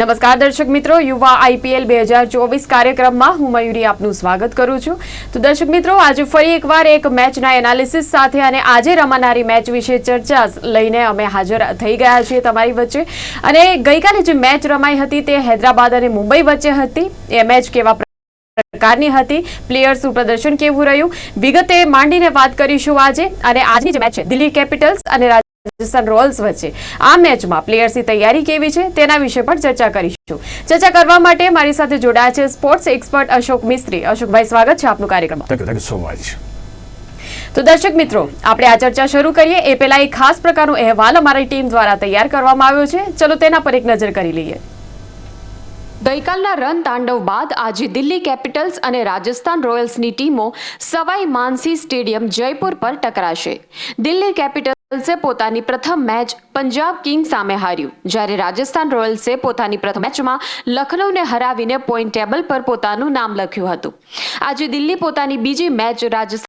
નમસ્કાર દર્શક મિત્રો, યુવા આઈપીએલ બે હજાર ચોવીસ કાર્યક્રમમાં હું મયુરી આપનું સ્વાગત કરું છું. તો દર્શક મિત્રો, આજે ફરી એકવાર એક મેચના એનાલિસિસ સાથે અને આજે રમાનારી મેચ વિશે ચર્ચા લઈને અમે હાજર થઈ ગયા છીએ તમારી વચ્ચે. અને ગઈકાલે જે મેચ રમાઈ હતી તે હૈદરાબાદ અને મુંબઈ વચ્ચે હતી. એ મેચ કેવા પ્રકારની હતી? પ્લેયર્સનું પ્રદર્શન કેવું રહ્યું? વિગતે માંડીને વાત કરીશું આજે. અને આજની જે મેચ છે, દિલ્હી કેપિટલ્સ અને રાજસ્થાન રોયલ્સ વચ્ચે. આ મેચમાં પ્લેયર્સની તૈયારી કેવી છે તેના વિશે પણ ચર્ચા કરીશું. ચર્ચા કરવા માટે મારી સાથે જોડાયા છે સ્પોર્ટ્સ એક્સપર્ટ અશોક મિસ્ત્રી. અશોકભાઈ સ્વાગત છે આપનું કાર્યક્રમમાં. Thank you thank you so much તો દર્શક મિત્રો આપણે આ ચર્ચા શરૂ કરીએ. એ પહેલા એક ખાસ પ્રકારનો અહેવાલ અમારી ટીમ દ્વારા તૈયાર કરવામાં આવ્યો છે. ચલો તેના પર એક નજર કરી લઈએ. ગઈકાલના રન તાંડવ બાદ આજે દિલ્હી કેપિટલ્સ અને રાજસ્થાન રોયલ્સની ટીમો સવાઈ માનસી સ્ટેડિયમ જયપુર પર ટકરાશે. દિલ્હી કેપિટલ્સે પોતાની પ્રથમ મેચ પંજાબ કિંગ સામે હાર્યું. જ્યારે રાજસ્થાન રોયલ્સે પોતાની પ્રથમ મેચમાં લખનૌને હરાવીને પોઈન્ટ ટેબલ પર પોતાનું નામ લખ્યું હતું. આજે દિલ્હી પોતાની બીજી મેચ રાજસ્થાન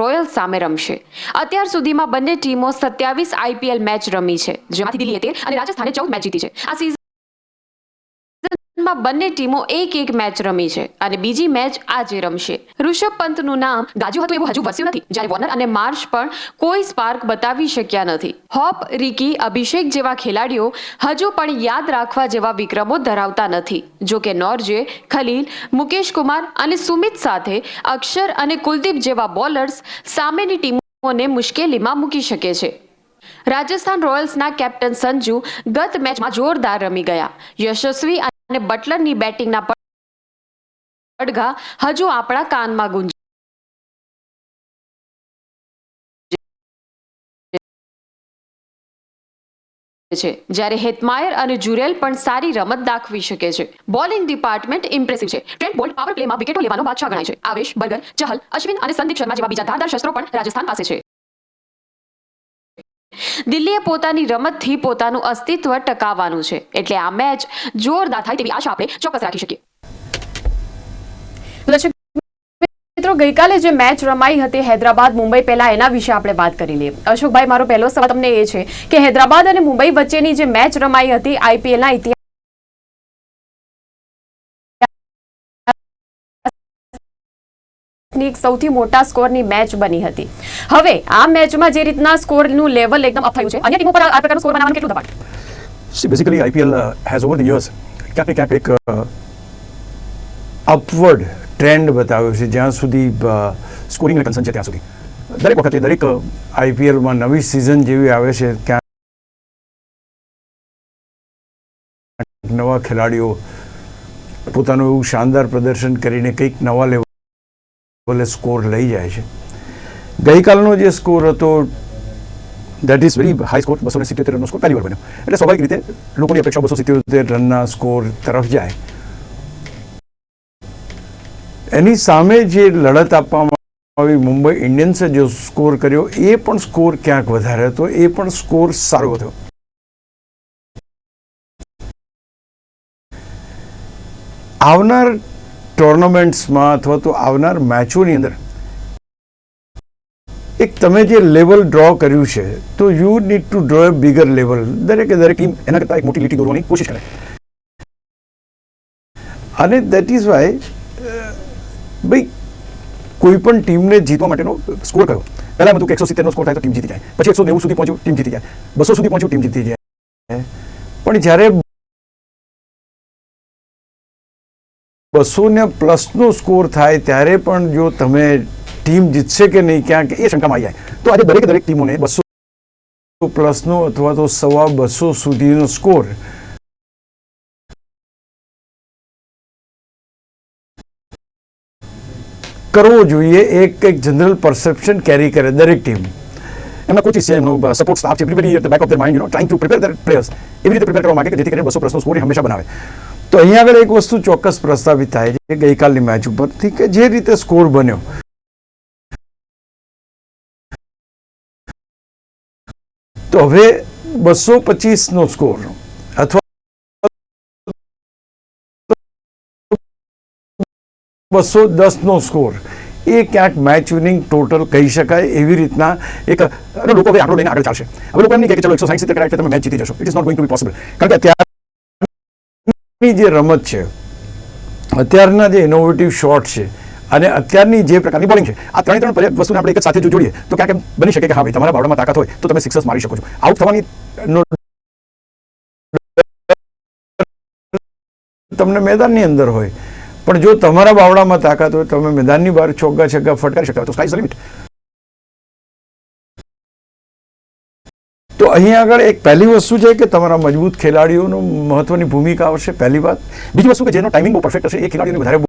રોયલ્સ સામે રમશે. અત્યાર સુધીમાં બંને ટીમો સત્યાવીસ આઈપીએલ મેચ રમી છે. જેમાંથી દિલ્હીએ અને રાજસ્થાને ચૌદ મેચ જીતી છે. આ સિઝનમાં બંને ટીમો એક એક મેચ રમી છે અને બીજી મેચ આજે રમશે. ઋષભ પંતનું નામ ગાજ્યું હતું એવું હજુ વસ્યું નથી. જ્યારે વોર્નર અને માર્શ પણ કોઈ સ્પાર્ક બતાવી શક્યા નથી. હોપ, રિકી, અભિષેક જેવા ખેલાડીઓ હજુ પણ યાદ રાખવા જેવા વિક્રમો ધરાવતા નથી. જો કે નોર્જે, ખલીલ, મુકેશ કુમાર અને સુમિત સાથે અક્ષર અને કુલદીપ જેવા બોલર્સ સામેની ટીમોને મુશ્કેલીમાં મૂકી શકે છે. રાજસ્થાન રોયલ્સના કેપ્ટન સંજુ ગત મેચમાં જોરદાર રમી ગયા. યશસ્વી અને બટલરની બેટિંગના પડઘા હજુ આપણા કાનમાં ગુંજ છે. જ્યારે હેતમાયર અને જુરેલ પણ સારી રમત દાખવી શકે છે. બોલિંગ ડિપાર્ટમેન્ટ ઇમ્પ્રેસિવ છે. ટ્રેન્ટ બોલ્ટ પાવર પ્લેમાં વિકેટો લેવાનો બાદશાહ ગણાય છે. આવેશ, બર્ગર, ચહલ, અશ્વિન અને સંદીપ શર્મા જેવા બીજા ધારદાર શસ્ત્રો પણ રાજસ્થાન પાસે છે. દિલ્હીએ પોતાની રમતથી પોતાનું અસ્તિત્વ ટકાવવાનું છે. એટલે આ મેચ જોરદાર થાય તેવી આશા આપણે ચોક્કસ રાખી શકીએ. મિત્રો, ગઈકાલે જે મેચ રમાઈ હતી હૈદરાબાદ મુંબઈ, પહેલા એના વિશે આપણે વાત કરી લઈએ. અશોકભાઈ, મારો પહેલો સવાલ તમને એ છે કે હૈદરાબાદ અને મુંબઈ વચ્ચેની જે મેચ રમાઈ હતી, આઈપીએલના ઇતિહાસ એક સૌથી મોટા સ્કોરની મેચ બની હતી. હવે આ મેચમાં જે રીતના સ્કોરનું લેવલ એકદમ અપ થયું છે, અન્ય ટીમો પર આ પ્રકારનો સ્કોર બનાવવાનું કેટલું દબાણ? Basically IPL has over the years ક્યાંક ક્યાંક એક અપવર્ડ ટ્રેન્ડ બતાવ્યો છે, જ્યાં સુધી સ્કોરિંગ કન્સર્ન છે ત્યાં સુધી. દરેક વખતે દરેક આઈપીએલમાં નવી સિઝન જેવી આવે છે ત્યાં નવા ખેલાડીઓ પોતાનું એવું શાનદાર પ્રદર્શન કરીને કંઈક નવા લેવલે સ્કોર લઈ જાય છે. ગઈકાલનો જે સ્કોર હતો that is very high score બસો સિત્તેર રનનો સ્કોર પહેલી બન્યો. એટલે સ્વાભાવિક રીતે લોકોની અપેક્ષા બસો સિત્તેર રનના સ્કોર તરફ જાય. એની સામે જે લડત આપવામાં આવી, મુંબઈ ઇન્ડિયન્સે જે સ્કોર કર્યો, એ પણ સ્કોર ક્યાંક વધારે હતો, એ પણ સ્કોર સારો હતો. આવનાર ટુર્નામેન્ટ્સમાં અથવા તો આવનાર મેચોની અંદર એક તમે જે લેવલ ડ્રો કર્યું છે, તો you need to draw a bigger level દરેકે દરેક ટીમ એના કરતાં એક મોટી લીટી દોરવાની કોશિશ કરે. અને દેટ ઇઝ વાય ભાઈ, કોઈ પણ ટીમને જીતવા માટેનો સ્કોર કયો? પહેલાં હતું કે એકસો સિત્તેરનો સ્કોર થાય તો ટીમ જીતી જાય. પછી એકસો નેવું સુધી પહોંચ્યું, ટીમ જીતી જાય. બસો સુધી પહોંચ્યું, ટીમ જીતી જાય. પણ જ્યારે બસો ને પ્લસનો સ્કોર થાય ત્યારે પણ જો તમે ટીમ જીતશે કે નહીં ક્યાંક એ શંકામાં આવી જાય. તો આજે દરેક દરેક ટીમોને બસો પ્લસનો અથવા તો સવા બસો સુધીનો સ્કોર કરવો જોઈએ, એક એક જનરલ પરસેપ્શન કેરી કરે દરેક ટીમ એમના કોચિસ છે, એમનો સપોર્ટ સ્ટાફ છે back of the mind you know trying to prepare their players એવી રીતે પ્રિપેર કરવા માંગે કે જેથી કરીને બસો પ્લસનો સ્કોર હંમેશા બનાવે. તો અહીંયા આગળ એક વસ્તુ ચોક્કસ પ્રસ્તાવિત થાય છે ગઈકાલની મેચ ઉપરથી કે જે રીતે સ્કોર બન્યો. તો હવે બસો પચીસનો સ્કોર અથવા બસો દસનો સ્કોર એ ક્યાંક મેચ વિનિંગ ટોટલ કહી શકાય એવી રીતના એક લોકો હવે આગળ ચાલશે. હવે લોકો એમ નહીં કે ચલો એકસો સાઈઠ સિત્તેર તમે મેચ જીતી જશો. It is not going to be possible કારણ કે અત્યારની જે રમત છે, અત્યારના જે ઇનોવેટિવ શોટ છે અને અત્યારની જે પ્રકારની બોલિંગ છે, આ ત્રણે ત્રણ વસ્તુને આપણે એક સાથે જોડીએ, તો ક્યાંક બની શકે કે હા ભાઈ, તમારા બાવડામાં તાકાત હોય, તો તમે સિક્સર્સ મારી શકો છો. આઉટ થવાની તમને મેદાનની અંદર હોય, પણ જો તમારા બાવડામાં તાકાત હોય તમે મેદાનની બહાર ચોગ્ગા છગ્ગા ફટકારી શકતા તો સ્કાય લિમિટ તો અહીંયા આગળ એક પહેલી વસ્તુ છે કે તમારા મજબૂત ખેલાડીઓનો મહત્વની ભૂમિકા આવશે, પહેલી વાત. બીજી વસ્તુ કે જેનો ટાઈમિંગ બહુ પરફેક્ટ હશે, એ ખેલાડીઓને વધારે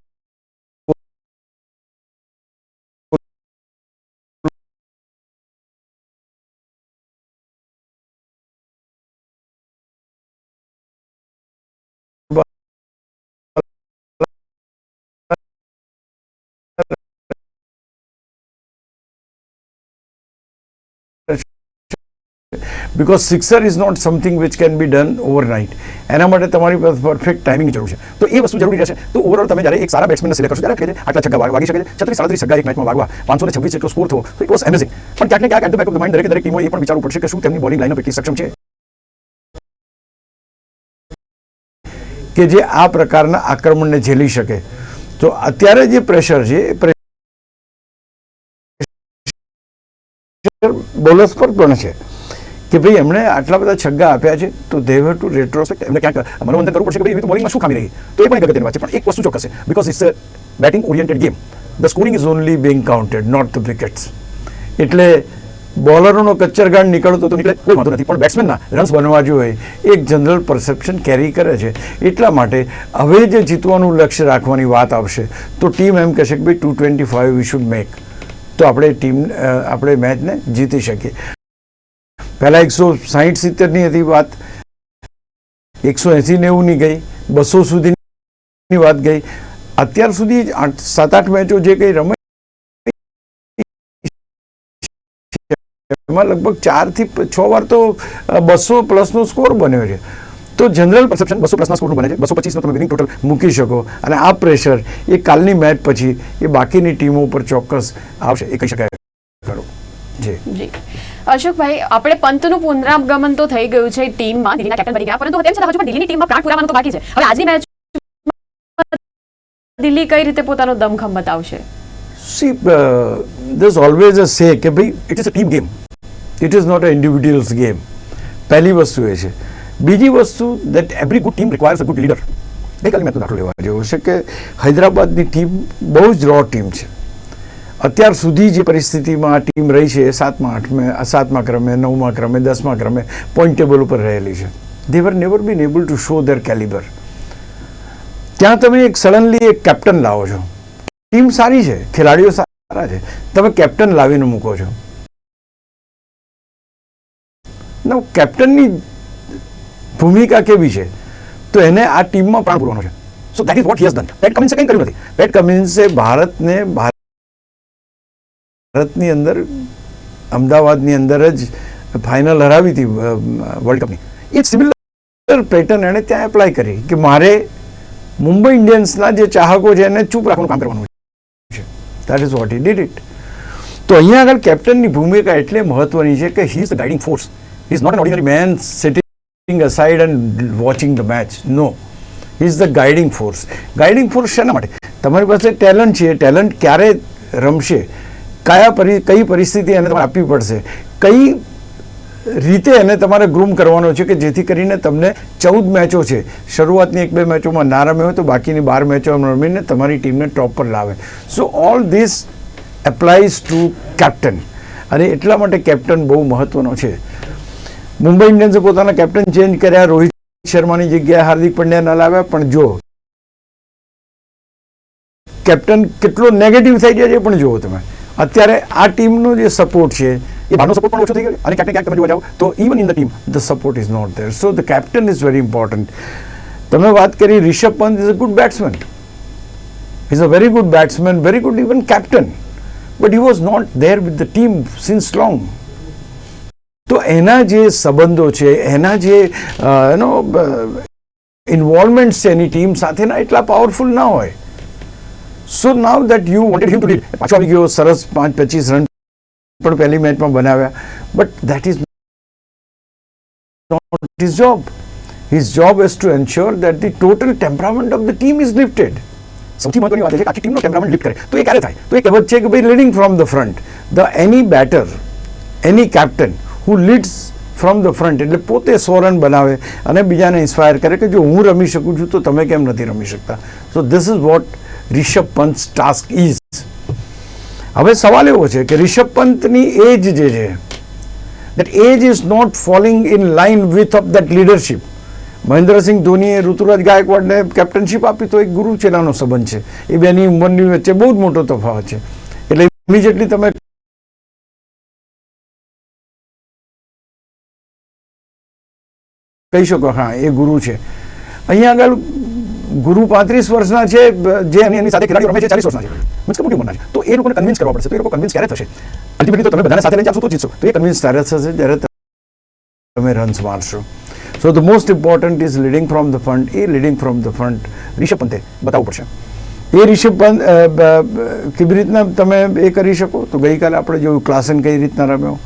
because sixer is not something which can be done overnight એના માટે તમારી પરફેક્ટ ટાઈમિંગ જરૂર છે. તો એ વસ્તુ જરૂરી રહેશે. તો ઓવરઓલ તમે જ્યારે એક સારા બેટ્સમેનને સિલેક્ટ કરશો, ત્યારે આટલા છગ્ગા વાગી શકે છે. છત્રીસ, સાડત્રીસ છગ્ગા એક મેચમાં વાગવા. પાંચસો ને છવ્વીસ જેટલો સ્કોર થવો. તો ઇટ વોઝ એમેઝિંગ પણ ક્યાંક ક્યાંક બેક ઓફ માઇન્ડ દરેક દરેક ટીમો એ પણ વિચારવું પડશે કે શું તેમની બોલિંગ લાઈનઅપ એટલી સક્ષમ છે. કે જે આ પ્રકારના આક્રમણને ઝેલી શકે. તો અત્યારે જે પ્રેશર છે, એ પ્રેશર બોલર્સ પર પણ છે. કે ભાઈ એમણે આટલા બધા છગ્ગા આપ્યા છે, તો દે હેવ ટુ રેટ્રોસ્પેક્ટ એમને ક્યાંક મનોરંજન કરવું પડશે કે ભાઈ, એવી બોલિંગમાં શું ખામી રહી? તો એ પણ એક વાત છે, પણ એક વસ્તુ ચોક્કસ છે because it's a batting oriented game the scoring is only being counted not the wickets એટલે બોલરોનો કચ્ચરગાંડ નીકળતો તો નીકળે, કોઈ વાંધો નથી. પણ બેટ્સમેનના રન્સ બનવા જોઈએ, એક જનરલ પરસેપ્શન કેરી કરે છે. એટલા માટે હવે જે જીતવાનું લક્ષ્ય રાખવાની વાત આવશે, તો ટીમ એમ કહેશે કે ભાઈ two twenty five we should make તો આપણે ટીમ આપણે મેચને જીતી શકીએ. પહેલાં એકસો સાહીઠ સિત્તેરની હતી વાત. એકસો એંસી નેવુંની ગઈ. બસો સુધીની વાત ગઈ. અત્યાર સુધી આઠ, સાત, આઠ મેચો જે કંઈ રમાઈ એમાં લગભગ ચારથી છ વાર તો બસો પ્લસનો સ્કોર બન્યો છે. તો જનરલ પરસેપ્શન બસો પ્લસના સ્કોરનું બને છે. બસો પચીસનો તમે વિનિંગ ટોટલ મૂકી શકો. અને આ પ્રેશર એ કાલની મેચ પછી એ બાકીની ટીમો ઉપર ચોક્કસ આવશે. એ કહી શકાય. અશોકભાઈ, આપણે પંતનું પુનરાગમન તો થઈ ગયું છે ટીમમાં, દિલ્હીના કેપ્ટન બની ગયા પરંતુ તેમ છતાં હજુ પણ દિલ્હીની ટીમમાં પ્રાણ પુરાવાનું બાકી છે. હવે આજની મેચ દિલ્હી કઈ રીતે પોતાનો દમખમ બતાવશે? See there is always a say કે ભાઈ it is a team game it is not a individuals game પહેલી વસ્તુ એ છે. બીજી વસ્તુ that every good team requires a good leader ગઈકાલે મેં તો દાખલો લેવા જેવો છે કે હૈદરાબાદની ટીમ બહુ જ રો ટીમ છે. અત્યાર સુધી જે પરિસ્થિતિમાં આ ટીમ રહી છે, એ સાતમા, આઠમે સાતમા ક્રમે, નવમા ક્રમે, દસમા ક્રમે પોઈન્ટ ટેબલ ઉપર રહેલી છે. They were never been able to show their calibre ત્યાં તમે એક સડનલી એક કેપ્ટન લાવો છો. ટીમ સારી છે, ખેલાડીઓ સારા છે. તમે કેપ્ટન લાવીને મૂકો છો. ના કેપ્ટનની ભૂમિકા કેવી છે? તો એને આ ટીમમાં પ્રાણ પૂરવાનો છે. So that is what he's done Pat કમિન્સે કંઈ કર્યું નથી. પેટ કમિન્સે ભારતને ભારતની અંદર, અમદાવાદની અંદર જ ફાઇનલ હરાવી હતી વર્લ્ડ કપની એ સિમિલર પેટર્ન એણે ત્યાં એપ્લાય કરી કે મારે મુંબઈ ઇન્ડિયન્સના જે ચાહકો છે એને ચૂપ રાખવાનું કામ કરવાનું છે. That is what he did it તો અહીંયા આગળ કેપ્ટનની ભૂમિકા એટલે મહત્વની છે કે he is the guiding force he is not an ordinary man sitting aside and watching the match no he is the guiding force guiding force શેના માટે? તમારી પાસે ટેલેન્ટ છે. ટેલેન્ટ ક્યારે રમશે? કયા પરી, કઈ પરિસ્થિતિ એને તમારે આપવી પડશે? કઈ રીતે એને તમારે ગ્રૂમ કરવાનો છે કે જેથી કરીને તમને ચૌદ મેચો છે? શરૂઆતની એક બે મેચોમાં ના રમે હોય તો બાકીની બાર મેચો રમીને તમારી ટીમને ટોપ પર લાવે. So all this applies to captain અને એટલા માટે કેપ્ટન બહુ મહત્વનો છે. મુંબઈ ઇન્ડિયન્સે પોતાના કેપ્ટન ચેન્જ કર્યા. રોહિત શર્માની જગ્યાએ હાર્દિક પંડ્યા ન લાવ્યા. પણ જો કેપ્ટન કેટલો નેગેટિવ થઈ ગયા છે પણ જુઓ તમે. અત્યારે આ ટીમનો જે સપોર્ટ છે, એ બહારનો સપોર્ટ પણ ઓછો થઈ ગયો અને ક્યાંક ક્યાંક તમે જોવા જાઓ, તો even in the team the support is not there so the captain is very important તમે વાત કરી Rishabh Pant is a good batsman is a very good batsman very good even captain but he was not there with the team since long તો એના જે સંબંધો છે, એના જે એનો ઇન્વોલ્વમેન્ટ છે એની ટીમ સાથેના એટલા પાવરફુલ ના હોય. So now that you wanted him to lead પાછો આવી ગયો, સરસ પાંચ પચીસ રન પણ પહેલી મેચમાં બનાવ્યા. But that is not his job his job is to ensure that the total temperament of the team is lifted સૌથી મહત્વની વાત છે આખી ટીમનો ટેમ્પરામેન્ટ લિફ્ટ કરે. તો એ ક્યારે થાય? તો એ કહેવત છે કે ભાઈ leading from the front the any better any captain who leads from the front એટલે પોતે સો રન બનાવે અને બીજાને ઇન્સ્પાયર કરે કે જો હું રમી શકું છું, તો તમે કેમ નથી રમી શકતા? So this is what Rishabh Pant task is હવે સવાલ એવો છે કે રિષભ પંતની એજ જે છે that age is not falling in line with up that leadership. Mahendrasingh ધોનીએ ઋતુરાજ ગાયકવાડને કેપ્ટનશીપ આપી, તો એક ગુરુ ચેલાનો સંબંધ છે. એ બેની ઉંમરની વચ્ચે બહુ જ મોટો તફાવત છે. એટલે ઇમિડિયેટલી તમે કહી શકો, હા, એ ગુરુ છે. અહીંયા આગળ ગુરુ પાંત્રીસ વર્ષના છે, જે એની એની સાથે ખેલાડીઓ રમે છે, ચાલીસ વર્ષના છે. મીન્સ કે મોટી ઉંમરના છે. તો એ લોકોને કન્વિન્સ કરવા પડશે. તો એ લોકો કન્વિન્સ ક્યારે થશે? અલ્ટિમેટલી તો તમે બધાને સાથે લઈને ચાલશો તો જીતશો તો એ કન્વિન્સ ત્યારે થશે જ્યારે તમે runs મારશો. So the most important is leading from the front A leading from the front Rishabh પંતે બતાવવું પડશે. એ રિષભ પંત કેવી રીતના તમે એ કરી શકો? તો ગઈકાલે આપણે જોયું ક્લાસન કઈ રીતના રમ્યો?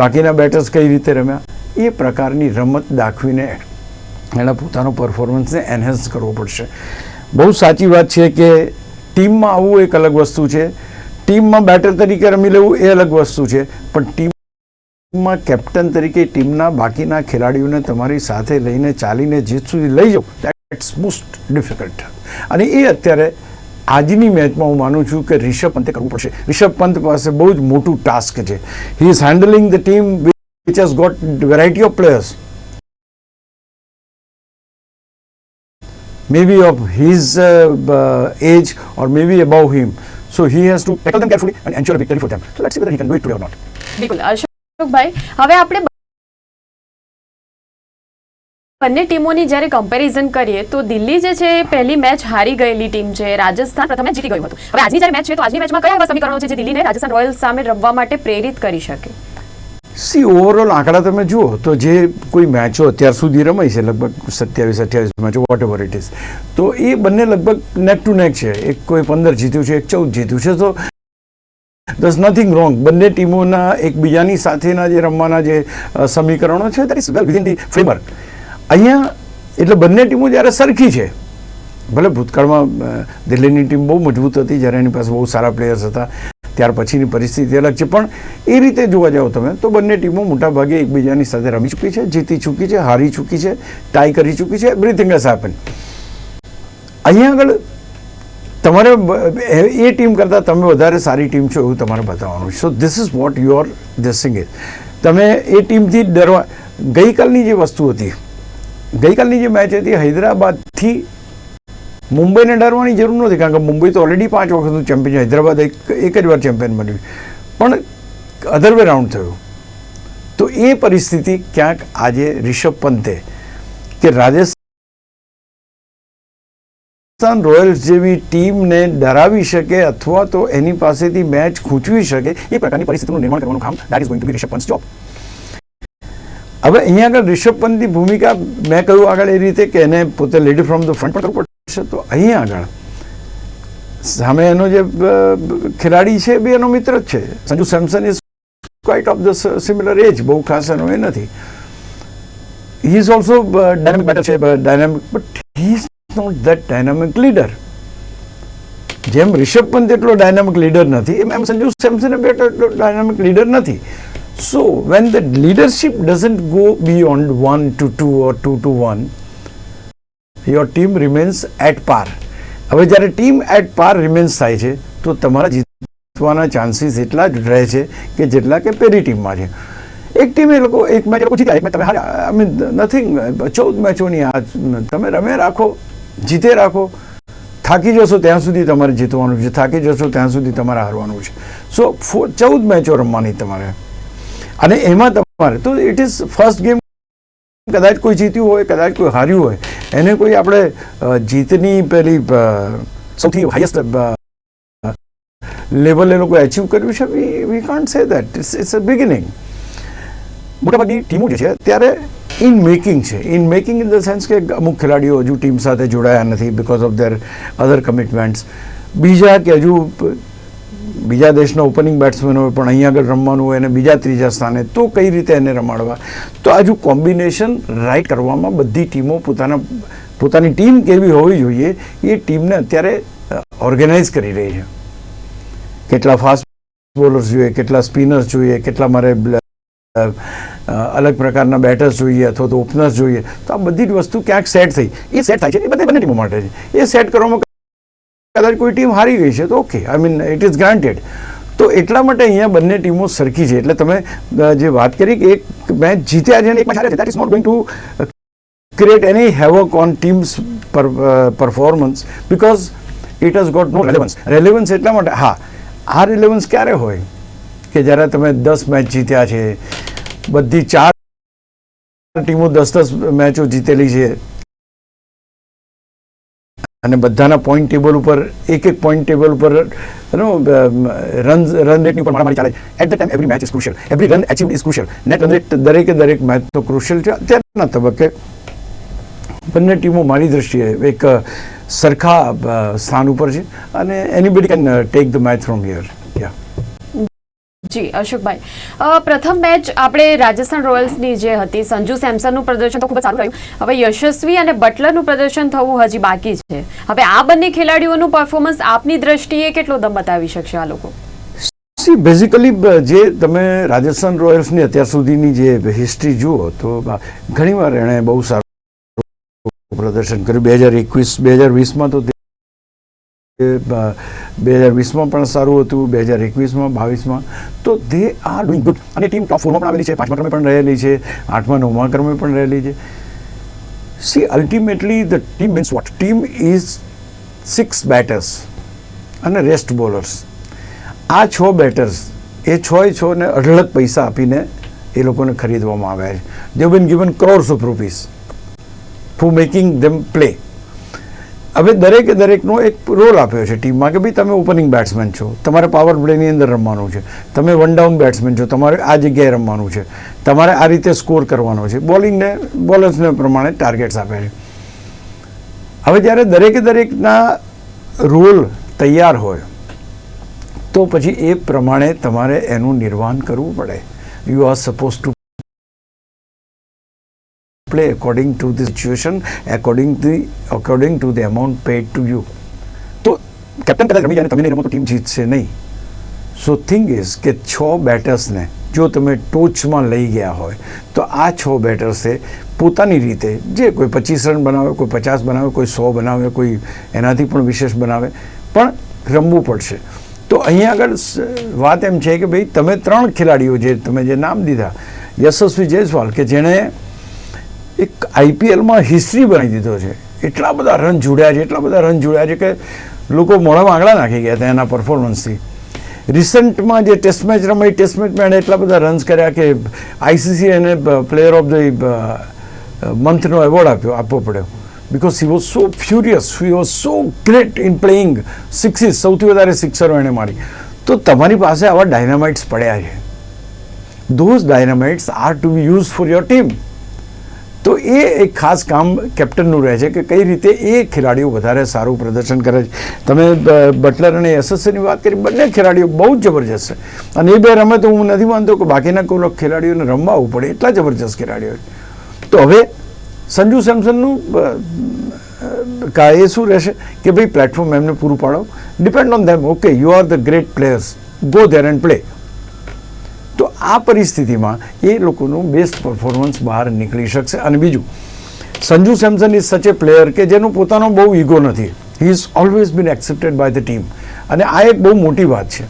બાકીના બેટર્સ કઈ રીતે રમ્યા? એ પ્રકારની રમત દાખવીને એના પોતાનો પરફોર્મન્સને એનહેન્સ કરવો પડશે. બહુ સાચી વાત છે કે ટીમમાં આવવું એક અલગ વસ્તુ છે. ટીમમાં બેટર તરીકે રમી લેવું એ અલગ વસ્તુ છે. પણ ટીમમાં કેપ્ટન તરીકે ટીમના બાકીના ખેલાડીઓને તમારી સાથે લઈને ચાલીને જીત સુધી લઈ જાઓ દેટ્સ મોસ્ટ ડિફિકલ્ટ અને એ અત્યારે આજની મેચમાં હું માનું છું કે રિષભ પંતે કરવું પડશે. રિષભ પંત પાસે બહુ જ મોટું ટાસ્ક છે. He is handling the team which has got variety of players maybe of his uh, age or maybe above him. So he has to tackle them carefully and ensure a victory for them. So let's see whether he can do it today or not. હવે આપણે બંને ટીમોની જ્યારે comparison કરીએ તો દિલ્હી જે છે પહેલી match હારી ગયેલી ટીમ છે રાજસ્થાન પ્રથમ મેચ જીતી ગયું હતું હવે આજની જ્યારે મેચ છે તો આજની મેચમાં કયા એવા સમીકરણો છે જે દિલ્હીને રાજસ્થાન રોયલ્સ સામે રમવા માટે પ્રેરિત કરી શકે સી ઓવરઓલ આંકડા તમે જુઓ તો જે કોઈ મેચો અત્યાર સુધી રમાઈ છે, લગભગ સત્યાવીસ, અઠ્યાવીસ મેચો વોટ એવર ઇટ ઇઝ તો એ બંને લગભગ નેક ટુ નેક છે. એક કોઈ પંદર જીત્યું છે, એક ચૌદ જીત્યું છે. તો દસ નથિંગ રોંગ બંને ટીમોના એકબીજાની સાથેના જે રમવાના જે સમીકરણો છે is well within the favour અહીંયા, એટલે બંને ટીમો જ્યારે સરખી છે, ભલે ભૂતકાળમાં દિલ્હીની ટીમ બહુ મજબૂત હતી, જ્યારે એની પાસે બહુ સારા પ્લેયર્સ હતા. ત્યાર પછીની પરિસ્થિતિ અલગ છે. પણ એ રીતે જોવા જાઓ તમે, તો બંને ટીમો મોટાભાગે એકબીજાની સાથે રમી ચૂકી છે, જીતી ચૂકી છે, હારી ચૂકી છે ટાઈ કરી ચૂકી છે એવરીથિંગ હેઝ હેપન અહીંયા આગળ તમારે એ ટીમ કરતાં તમે વધારે સારી ટીમ છો એવું તમારે બતાવવાનું so this is what your this thing is તમે એ ટીમથી ડરવા, ગઈકાલની જે વસ્તુ હતી, ગઈકાલની જે મેચ હતી, હૈદરાબાદથી મુંબઈને ડરવાની જરૂર નથી, કારણ કે મુંબઈ તો ઓલરેડી પાંચ વખતનું ચેમ્પિયન હૈદરાબાદ એક એક જ વાર ચેમ્પિયન બન્યું. પણ અધર વે રાઉન્ડ થયું. તો એ પરિસ્થિતિ ક્યાંક આજે રિષભ પંતે કે રાજસ્થાન રોયલ્સ જેવી ટીમને ડરાવી શકે અથવા તો એની પાસેથી મેચ ખૂંચવી શકે, એ પ્રકારની પરિસ્થિતિનું નિર્માણ કરવાનું કામ that is going to be Rishabh Pant job હવે અહીંયા આગળ રિષભ પંતની ભૂમિકા મેં કહ્યું આગળ એ રીતે કે એને પોતે લીડ ફ્રોમ ધ ફ્રન્ટ પણ કરવું તો અહીંયા આગળ. સામે એનો જે ખેલાડી છે, બે એનો મિત્ર જ છે. Sanju Samson is quite of the similar age બહુ ખાસ એનો એ નથી. He is also dynamic batter છે dynamic but he is not that dynamic leader જેમ રિષભ પંત એટલો ડાયનામિક લીડર નથી, એમ એમ Sanju Samson batter dynamic leader નથી. So when the leadership doesn't go beyond one two two or two two one your team remains at par હવે જ્યારે team at પાર remains થાય છે, તો તમારા જીતવાના ચાન્સીસ એટલા જ રહે છે કે જેટલા કે પેલી ટીમમાં છે. એક ટીમ એ લોકો એક મેચ પૂછી એક તમે હાર્યા મીન નથિંગ ચૌદ મેચોની આ, તમે રમે રાખો, જીતે રાખો. થાકી જશો ત્યાં સુધી તમારે જીતવાનું છે, થાકી જશો ત્યાં સુધી તમારે હારવાનું છે. સો ચૌદ મેચો રમવાની તમારે. અને એમાં તમારે, તો ઇટ ઇઝ ફર્સ્ટ ગેમ કદાચ કોઈ જીત્યું હોય, કદાચ કોઈ હાર્યું હોય, એને કોઈ આપણે જીતની પેલી સૌથી હાઈએસ્ટ લેવલ કોઈ અચીવ કર્યું છે we can't say that it's it's a beginning મોટાભાગની ટીમો જે છે, ત્યારે ઇન મેકિંગ છે. In making in the sense કે અમુક ખેલાડીઓ હજુ ટીમ સાથે જોડાયા નથી because of their other commitments બીજા કે હજુ બીજા દેશના ઓપનિંગ બેટ્સમેન હોય, પણ અહીંયા આગળ રમવાનું હોય અને બીજા ત્રીજા સ્થાને, તો કઈ રીતે એને રમાડવા? તો આજુ કોમ્બિનેશન રાઈટ કરવામાં બધી ટીમો પોતાના, પોતાની ટીમ કેવી હોવી જોઈએ, એ ટીમને અત્યારે ઓર્ગેનાઇઝ કરી રહી છે. કેટલા ફાસ્ટ બોલર્સ જોઈએ, કેટલા સ્પિનર્સ જોઈએ, કેટલા મારે અલગ પ્રકારના બેટર્સ જોઈએ અથવા તો ઓપનર્સ જોઈએ. તો આ બધી જ વસ્તુ ક્યાંક સેટ થઈ. એ સેટ થાય છે, એ બધા બંને ટીમો માટે છે. એ સેટ કરવામાં કદાચ કોઈ ટીમ હારી ગઈ છે તો okay I mean it is granted તો એટલા માટે અહીંયા બંને ટીમો સરખી છે. એટલે તમે જે વાત કરી કે એક મેચ જીત્યા છે અને એક મેચ હાર્યા that is not going to create any havoc on team's performance because it has got no relevance relevance એટલા માટે, હા, આ રેલેવન્સ ક્યારે હોય? કે જ્યારે તમે દસ મેચ જીત્યા છે, બધી ચાર ટીમો દસ દસ મેચો જીતેલી છે અને બધાના પોઈન્ટ ટેબલ ઉપર, એક એક પોઈન્ટ ટેબલ ઉપર રન રન રેટની ઉપર મારામારી ચાલે at the time every match is crucial every run achieve is crucial net run rate દરેકે દરેક મેચ તો ક્રુશિયલ છે. અત્યારના તબક્કે બંને ટીમો મારી દ્રષ્ટિએ એક સરખા સ્થાન ઉપર છે. અને anybody can take the match from here ji, અશોકભાઈ. પ્રથમ મેચ આપણે રાજસ્થાન રોયલ્સની જે હતી, સંજુ સેમસનનું પ્રદર્શન તો ખૂબ જ સારું રહ્યું. હવે યશસ્વી અને બટલરનું પ્રદર્શન થવું હજી બાકી છે. હવે આ બંને ખેલાડીઓનું પરફોર્મન્સ આપની દ્રષ્ટિએ કેટલો દમ બતાવી શકશે આ લોકો? સી બેઝિકલી જે તમે રાજસ્થાન રોયલ્સની અત્યાર સુધીની જે હિસ્ટ્રી જુઓ, તો ઘણીવાર એણે બહુ સારું પ્રદર્શન કર્યું. બે હજાર એકવીસ, બે હજાર વીસમાં તે બે હજાર વીસમાં પણ સારું હતું, બે હજાર એકવીસમાં, બાવીસમાં. તો દે આર ડુઈંગ ગુડ. અને ટીમ ટોપ ફોરમાં પણ આવેલી છે. પાંચમા ક્રમે પણ રહેલી છે. આઠમા, નવમા ક્રમે પણ રહેલી છે. See ultimately the team means what team is six batters અને રેસ્ટ બોલર્સ આ છ બેટર્સ એ છ છ ને અઢળક પૈસા આપીને એ લોકોને ખરીદવામાં આવ્યા છે. They've been given crores of rupees for making them play હવે દરેકે દરેકનો એક રોલ આપ્યો છે ટીમમાં કે ભાઈ તમે ઓપનિંગ બેટ્સમેન છો, તમારે પાવર પ્લેની અંદર રમવાનું છે, તમે વન ડાઉન બેટ્સમેન છો, તમારે આ જગ્યાએ રમવાનું છે, તમારે આ રીતે સ્કોર કરવાનો છે. બોલિંગને બોલર્સને પ્રમાણે ટાર્ગેટ્સ આપ્યા છે. હવે જ્યારે દરેકે દરેકના રોલ તૈયાર હોય, તો પછી એ પ્રમાણે તમારે એનું નિર્વાહન કરવું પડે. You are suppose to play according to the situation, according the according to the amount paid to you. તો કેપ્ટન કદાચ રમી જાય તમે નહીં રમો તો ટીમ જીતશે નહીં સો થિંગ ઇઝ કે છ બેટર્સને જો તમે ટોચમાં લઈ ગયા હોય તો આ છ બેટર્સે પોતાની રીતે જે કોઈ પચીસ રન બનાવે કોઈ પચાસ બનાવે કોઈ સો બનાવે કોઈ એનાથી પણ વિશેષ બનાવે પણ રમવું પડશે તો અહીંયા આગળ વાત એમ છે કે ભાઈ તમે ત્રણ ખેલાડીઓ જે તમે જે નામ દીધા યશસ્વી જયસ્વાલ કે જેણે એક આઈપીએલમાં હિસ્ટ્રી બનાવી દીધો છે. એટલા બધા રન જોડ્યા છે, એટલા બધા રન જોડ્યા છે કે લોકો મોઢામાં આંગળા નાખી ગયા હતા એના પરફોર્મન્સથી રિસન્ટમાં જે ટેસ્ટ મેચ રમાઈ ટેસ્ટ મેચમાં એણે એટલા બધા રન્સ કર્યા કે આઈસીસી એને પ્લેયર ઓફ ધ મંથનો એવોર્ડ આપ્યો, આપવો પડ્યો. Because he was so furious he was so great in playing sixes સૌથી વધારે સિક્સરો એણે મારી. તો તમારી પાસે આવા ડાયનામાઇટ્સ પડ્યા છે. Those dynamites are to be use for your team તો એ એક ખાસ કામ કેપ્ટનનું રહે છે કે કઈ રીતે એ ખેલાડીઓ વધારે સારું પ્રદર્શન કરે છે. તમે બટલર અને યશસ્વીની વાત કરી, બંને ખેલાડીઓ બહુ જ જબરજસ્ત છે. અને એ બે રમે તો હું નથી માનતો કે બાકીના કોઈ ખેલાડીઓને રમવા આવવું પડે, એટલા જબરજસ્ત ખેલાડીઓ તો હવે સંજુ સેમસનનું કા એ શું રહેશે કે ભાઈ પ્લેટફોર્મ એમને પૂરું પાડો. Depend on them okay you are the great players go there and play તો આ પરિસ્થિતિમાં એ લોકોનું બેસ્ટ પરફોર્મન્સ બહાર નીકળી શકશે. અને બીજું, સંજુ સેમસન ઇઝ સચ એ પ્લેયર કે જેનો પોતાનો બહુ ઈગો નથી. He is always been accepted by the team અને આ એક બહુ મોટી વાત છે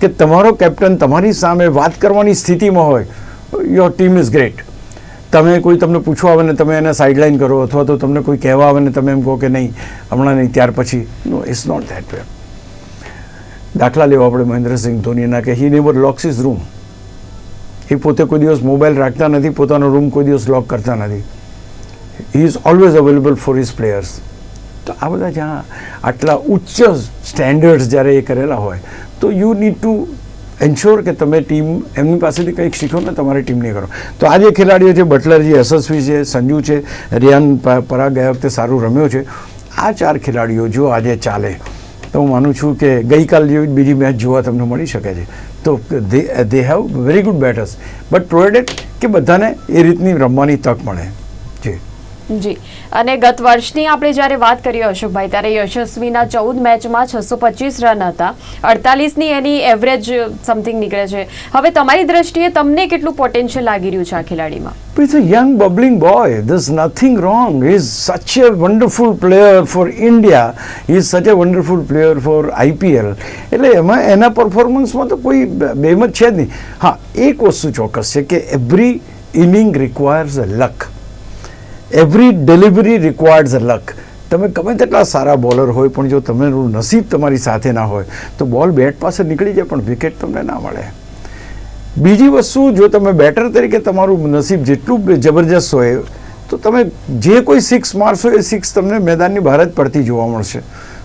કે તમારો કેપ્ટન તમારી સામે વાત કરવાની સ્થિતિમાં હોય યોર ટીમ ઇઝ ગ્રેટ તમે કોઈ તમને પૂછવા આવે ને તમે એને સાઇડલાઇન કરો અથવા તો તમને કોઈ કહેવા આવે ને તમે એમ કહો કે નહીં, હમણાં નહીં, ત્યાર પછી. No it's not that way દાખલા લેવા આપણે મહેન્દ્રસિંહ ધોનીના કે he never locks his room એ પોતે કોઈ દિવસ મોબાઈલ રાખતા નથી, પોતાનો રૂમ કોઈ દિવસ લોક કરતા નથી. He is always available for his players તો આ બધા જ્યાં આટલા ઉચ્ચ સ્ટેન્ડર્ડ્સ જ્યારે એ કરેલા હોય, તો યુ નીડ ટુ એન્શ્યોર કે તમે ટીમ એમની પાસેથી કંઈક શીખો ને તમારી ટીમને કરો. તો આ જે ખેલાડીઓ છે બટલર જે યશસ્વી છે, સંજુ છે, રિયાન પરા ગયા વખતે સારું રમ્યો છે, આ ચાર ખેલાડીઓ જો આજે ચાલે, તો હું માનું છું કે ગઈકાલ જેવી બીજી મેચ જોવા તમને મળી શકે છે. તો they have very good batters but provided કે બધાને એ રીતની રમવાની તક મળે. જી. અને ગત વર્ષની આપણે જ્યારે વાત કરીએ અશોકભાઈ, ત્યારે યશસ્વીના ચૌદ મેચમાં છસો પચીસ રન હતા. અડતાલીસની એની એવરેજ સમથિંગ નીકળે છે. હવે તમારી દ્રષ્ટિએ તમને કેટલું પોટેન્શિયલ લાગી રહ્યું છે આ ખેલાડીમાં? He's a young bubbling boy There's nothing wrong is such a wonderful player for India is such a wonderful player for IPL એટલે એમાં એના પરફોર્મન્સમાં તો કોઈ બેમત છે જ નહીં. હા, એક વસ્તુ ચોક્કસ છે કે every inning requires a luck every delivery requires luck તમે ગમે તેટલા સારા બોલર હોય, પણ જો તમે નસીબ તમારી સાથે ના હોય, તો બોલ બેટ પાસે નીકળી જાય, પણ વિકેટ તમને ના મળે. બીજી વસ્તુ, જો તમે બેટર તરીકે તમારું નસીબ જેટલું જબરજસ્ત હોય, તો તમે જે કોઈ સિક્સ મારશો એ સિક્સ તમને મેદાનની બહાર જ પડતી જોવા મળશે.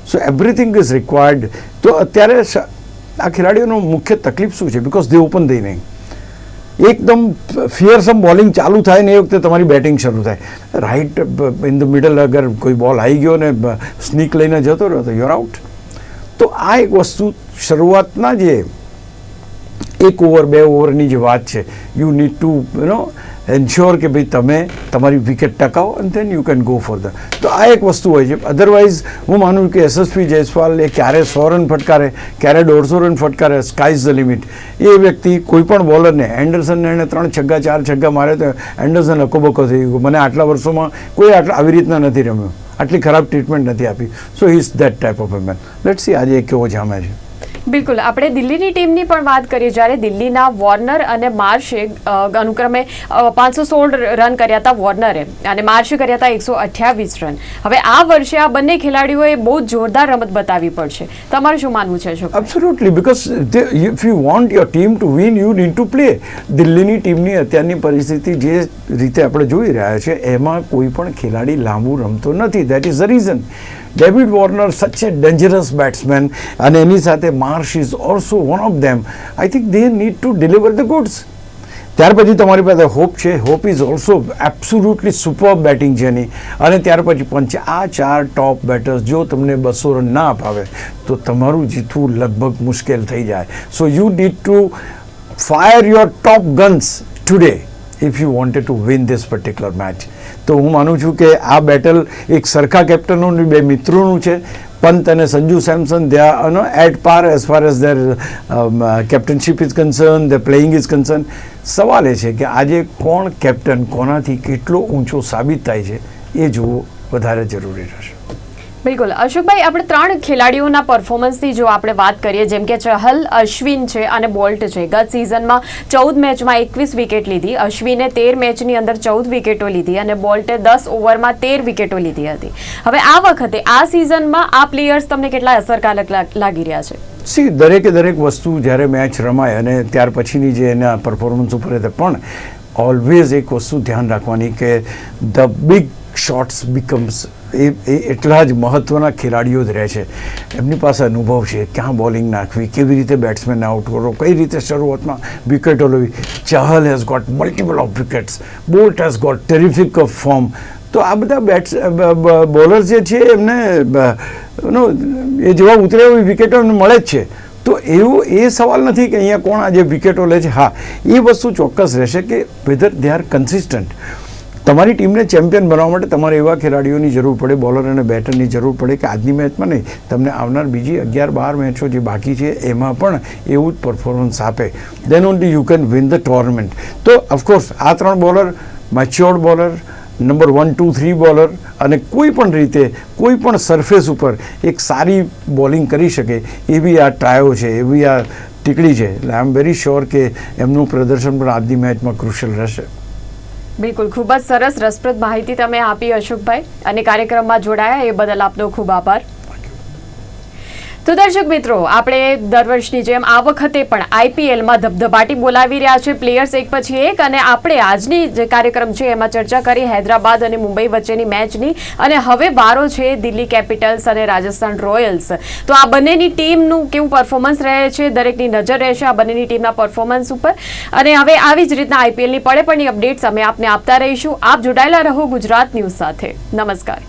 સો એવરીથિંગ ઇઝ રિક્વાયર્ડ તો અત્યારે આ ખેલાડીઓનો મુખ્ય તકલીફ શું છે? બિકોઝ દે ઓપન દઈ નહીં એકદમ ફિયરસમ બોલિંગ ચાલુ થાય ને એ વખતે તમારી બેટિંગ શરૂ થાય. રાઈટ ઇન ધ મિડલ અગર કોઈ બોલ આવી ગયો ને સ્નીક લઈને જતો રહ્યો તો યોર આઉટ તો આ એક વસ્તુ શરૂઆતના જે એક ઓવર બે ઓવરની જે વાત છે. You need to you know ensure કે ભાઈ તમે તમારી wicket ટકાવો and then you can go for the તો આ એક વસ્તુ હોય છે. અધરવાઇઝ હું માનું કે યશસ્વી જયસ્વાલ એ ક્યારે સો રન ફટકારે, ક્યારે દોઢસો રન ફટકારે સ્કાય ઇઝ ધ લિમિટ એ વ્યક્તિ કોઈ પણ બોલરને એન્ડરસનને એણે ત્રણ છગ્ગા, ચાર છગ્ગા મારે તો એન્ડરસન અકોબકો થઈ ગયું. મને આટલા વર્ષોમાં કોઈ આટલા, આવી રીતના નથી રમ્યું. આટલી ખરાબ ટ્રીટમેન્ટ નથી આપી. So is that type of a man let see આજે એ કેવો જામે છે. બિલકુલ. આપણે દિલ્હીની ટીમની પણ વાત કરીએ જ્યારે દિલ્હીના વોર્નર અને માર્શે અનુક્રમે પાંચસો સોળ રન કર્યા હતા વોર્નરે અને માર્શે કર્યા હતા એકસો અઠ્યાવીસ રન. હવે આ વર્ષે આ બંને ખેલાડીઓએ બહુ જોરદાર રમત બતાવી પડશે. તમારું શું માનવું છે Ashok? Absolutely, because you you want want team to win you need to play. દિલ્હીની ટીમની અત્યારની પરિસ્થિતિ જે રીતે આપણે જોઈ રહ્યા છે એમાં કોઈ પણ ખેલાડી લાંબુ રમતો નથી. That is the reason David Warner such a dangerous batsman અને એની સાથે Marsh is also one of them I think they need to deliver the goods ત્યાર પછી તમારી પાસે હોપ છે. Hope is also absolutely super batting છે એની અને ત્યાર પછી પંચ આ ચાર ટોપ બેટર્સ જો તમને બસો રન ના અપાવે, તો તમારું જીતવું લગભગ મુશ્કેલ થઈ જાય. So you need to fire your top guns today if you wanted to win this particular match તો હું માનું છું કે આ બેટલ એક સરખા કેપ્ટનોની બે મિત્રોનું છે. પંત અને Sanju Samson they are not at par as far as their captaincy is concern the playing is concern સવાલ એ છે કે આજે કોણ કેપ્ટન કોનાથી કેટલો ઊંચો સાબિત થાય છે એ જોવું વધારે જરૂરી રહેશે. બિલકુલ. અશોકભાઈ, આપણે ત્રણ ખેલાડીઓના પરફોર્મન્સની જો આપણે વાત કરીએ, જેમ કે ચહલ, અશ્વિન છે અને બોલ્ટ છે. ગત સિઝનમાં ચૌદ મેચમાં એકવીસ વિકેટ લીધી. અશ્વિને તેર મેચની અંદર ચૌદ વિકેટો લીધી અને બોલ્ટે દસ ઓવરમાં તેર વિકેટો લીધી હતી. હવે આ વખતે, આ સિઝનમાં આ પ્લેયર્સ તમને કેટલા અસરકારક લાગી રહ્યા છે? સી, દરેકે દરેક વસ્તુ જ્યારે મેચ રમાય અને ત્યાર પછીની જે એના પરફોર્મન્સ ઉપર હતા પણ ઓલવેઝ એક વસ્તુ ધ્યાન રાખવાની કે ધ બિગ શોટ્સ બિકમ્સ એ એ એટલા જ મહત્ત્વના ખેલાડીઓ જ રહે છે. એમની પાસે અનુભવ છે, ક્યાં બોલિંગ નાખવી, કેવી રીતે બેટ્સમેનને આઉટ કરો, કઈ રીતે શરૂઆતમાં વિકેટો લેવી. Chahal has got multiple of wickets Boult has got terrific of form તો આ બધા બેટ્સ બોલર જે છે, એમને એ જેવા ઉતરે એવી વિકેટો એમને મળે જ છે. તો એવું, એ સવાલ નથી કે અહીંયા કોણ આજે વિકેટો લે છે. હા, એ વસ્તુ ચોક્કસ રહેશે કે વેધર દે આર કન્સિસ્ટન્ટ તમારી ટીમને ચેમ્પિયન બનાવવા માટે તમારે એવા ખેલાડીઓની જરૂર પડે, બોલર અને બેટરની જરૂર પડે કે આજની મેચમાં નહીં. તમને આવનાર બીજી અગિયાર બાર મેચો જે બાકી છે એમાં પણ એવું જ પરફોર્મન્સ આપે. Then only you can win the tournament તો ઓફકોર્સ આ ત્રણ bowler matured bowler number one two three bowler અને કોઈ પણ રીતે, કોઈ પણ સરફેસ ઉપર એક સારી બોલિંગ કરી શકે, એવી આ ટ્રાયો છે, એવી આ ટીકડી છે. એટલે આઈ એમ વેરી શ્યોર કે એમનું પ્રદર્શન પણ આજની મેચમાં ક્રુશિયલ રહેશે. બિલકુલ, ખૂબ જ સરસ, રસપ્રદ માહિતી તમે આપી અશોકભાઈ. અને કાર્યક્રમમાં જોડાયા એ બદલ આપનો ખૂબ આભાર. તો દર્શક મિત્રો, આપણે દર વર્ષની જેમ આ વખતે પણ આઈપીએલમાં ધબધબાટી બોલાવી રહ્યા છે. પ્લેયર્સ એક પછી એક અને આપણે આજની જે કાર્યક્રમ છે એમાં ચર્ચા કરી હૈદરાબાદ અને મુંબઈ વચ્ચેની મેચની અને હવે વારો છે દિલ્હી કેપિટલ્સ અને રાજસ્થાન રોયલ્સ. તો આ બંનેની ટીમનું કેવું પરફોર્મન્સ રહે છે? દરેકની નજર રહેશે આ બંનેની ટીમના પરફોર્મન્સ ઉપર. અને હવે આવી જ રીતના આઈપીએલની પડે પડની અપડેટ્સ અમે આપને આપતા રહીશું. આપ જોડાયેલા રહો ગુજરાત ન્યૂઝ સાથે. નમસ્કાર.